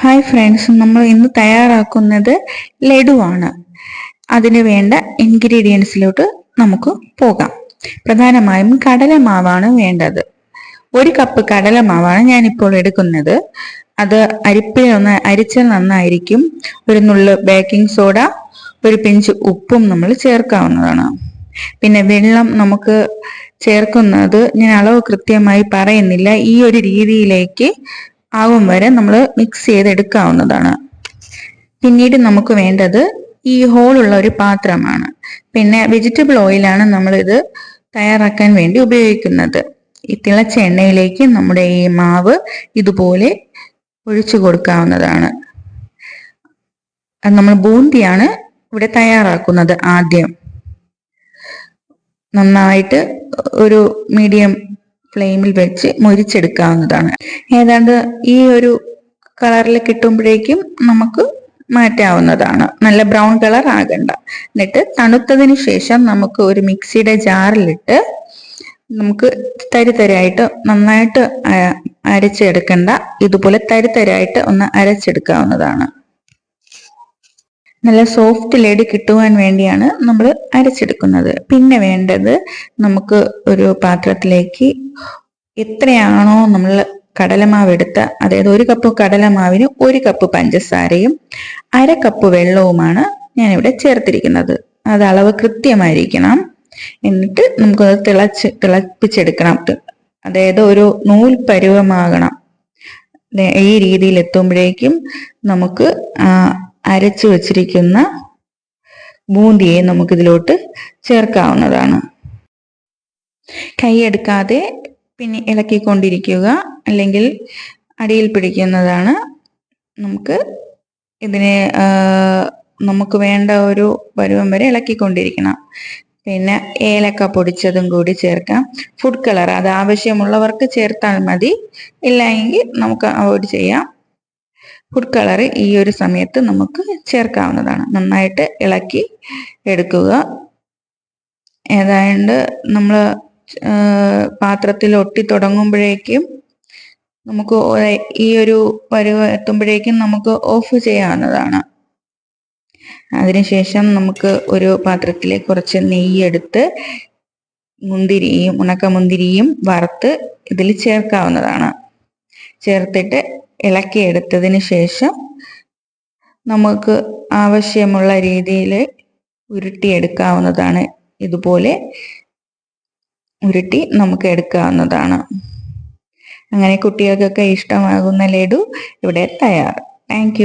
Hi friends നമ്മൾ ഇന്ന് തയ്യാറാക്കുന്നത് ലഡുവാണ്. അതിന് വേണ്ട ഇൻഗ്രീഡിയൻസിലോട്ട് നമുക്ക് പോകാം. പ്രധാനമായും കടലമാവാണ് വേണ്ടത്. ഒരു കപ്പ് കടലമാവാണ് ഞാനിപ്പോൾ എടുക്കുന്നത്. അത് അരിപ്പിൽ ഒന്ന് അരിച്ചാൽ നന്നായിരിക്കും. ഒരു നുള്ളു ബേക്കിംഗ് സോഡ ഒരു പിഞ്ച് ഉപ്പും നമ്മൾ ചേർക്കാവുന്നതാണ്. പിന്നെ വെള്ളം നമുക്ക് ചേർക്കുന്നത് ഞാൻ അളവ് കൃത്യമായി പറയുന്നില്ല. ഈ ഒരു രീതിയിലേക്ക് ആവും വരെ നമ്മൾ മിക്സ് ചെയ്തെടുക്കാവുന്നതാണ്. പിന്നീട് നമുക്ക് വേണ്ടത് ഈ ഹോളുള്ള ഒരു പാത്രമാണ്. പിന്നെ വെജിറ്റബിൾ ഓയിലാണ് നമ്മളിത് തയ്യാറാക്കാൻ വേണ്ടി ഉപയോഗിക്കുന്നത്. ഈ തിളച്ച എണ്ണയിലേക്ക് നമ്മുടെ ഈ മാവ് ഇതുപോലെ ഒഴിച്ചു കൊടുക്കാവുന്നതാണ്. നമ്മൾ ബൂന്തിയാണ് ഇവിടെ തയ്യാറാക്കുന്നത് ആദ്യം. നന്നായിട്ട് ഒരു മീഡിയം ഫ്ലെയിമിൽ വെച്ച് മുരിച്ചെടുക്കാവുന്നതാണ്. ഏതാണ്ട് ഈ ഒരു കളറിൽ കിട്ടുമ്പോഴേക്കും നമുക്ക് മാറ്റാവുന്നതാണ്. നല്ല ബ്രൗൺ കളർ ആകണ്ട. എന്നിട്ട് തണുത്തതിന് ശേഷം നമുക്ക് ഒരു മിക്സിയുടെ ജാറിലിട്ട് നമുക്ക് തരിതരായിട്ട് നന്നായിട്ട് അരച്ചെടുക്കണ്ട. ഇതുപോലെ തരിതരായിട്ട് ഒന്ന് അരച്ചെടുക്കാവുന്നതാണ്. നല്ല സോഫ്റ്റ് ലഡു കിട്ടുവാൻ വേണ്ടിയാണ് നമ്മൾ അരച്ചെടുക്കുന്നത്. പിന്നെ വേണ്ടത് നമുക്ക് ഒരു പാത്രത്തിലേക്ക് എത്രയാണോ നമ്മൾ കടലമാവ് എടുത്ത അതായത് ഒരു കപ്പ് കടലമാവിന് ഒരു കപ്പ് പഞ്ചസാരയും അര കപ്പ് വെള്ളവുമാണ് ഞാൻ ഇവിടെ ചേർത്തിരിക്കുന്നത്. അത് അളവ് കൃത്യമായിരിക്കണം. എന്നിട്ട് നമുക്കത് തിളച്ച് തിളപ്പിച്ചെടുക്കണം. അതായത് ഒരു നൂൽ പരുവമാകണം. ഈ രീതിയിൽ എത്തുമ്പോഴേക്കും നമുക്ക് അരച്ചു വച്ചിരിക്കുന്ന ബൂന്തിയെ നമുക്കിതിലോട്ട് ചേർക്കാവുന്നതാണ്. കൈയെടുക്കാതെ പിന്നെ ഇളക്കിക്കൊണ്ടിരിക്കുക. അല്ലെങ്കിൽ അടിയിൽ പിടിക്കുന്നതാണ് നമുക്ക് ഇതിനെ നമുക്ക് വേണ്ട ഒരു പരുവം വരെ ഇളക്കിക്കൊണ്ടിരിക്കണം. പിന്നെ ഏലക്ക പൊടിച്ചതും കൂടി ചേർക്കാം. ഫുഡ് കളർ അത് ആവശ്യമുള്ളവർക്ക് ചേർത്താൽ മതി. ഇല്ല എങ്കിൽ നമുക്ക് അവോയ്ഡ് ചെയ്യാം. ഫുഡ് കളർ ഈ ഒരു സമയത്ത് നമുക്ക് ചേർക്കാവുന്നതാണ്. നന്നായിട്ട് ഇളക്കി എടുക്കുക. ഏതാണ്ട് നമ്മൾ പാത്രത്തിൽ ഒട്ടി തുടങ്ങുമ്പോഴേക്കും നമുക്ക് ഈ ഒരു പരുവ എത്തുമ്പോഴേക്കും നമുക്ക് ഓഫ് ചെയ്യാവുന്നതാണ്. അതിനുശേഷം നമുക്ക് ഒരു പാത്രത്തിൽ കുറച്ച് നെയ്യ് എടുത്ത് മുന്തിരിയും ഉണക്കമുന്തിരിയും വറുത്ത് ഇതിൽ ചേർക്കാവുന്നതാണ്. ചേർത്തിട്ട് ഇളക്കിയെടുത്തതിന് ശേഷം നമുക്ക് ആവശ്യമുള്ള രീതിയിൽ ഉരുട്ടിയെടുക്കാവുന്നതാണ്. ഇതുപോലെ ഉരുട്ടി നമുക്ക് എടുക്കാവുന്നതാണ്. അങ്ങനെ കുട്ടികൾക്കൊക്കെ ഇഷ്ടമാകുന്ന ലഡു ഇവിടെ തയ്യാർ താങ്ക്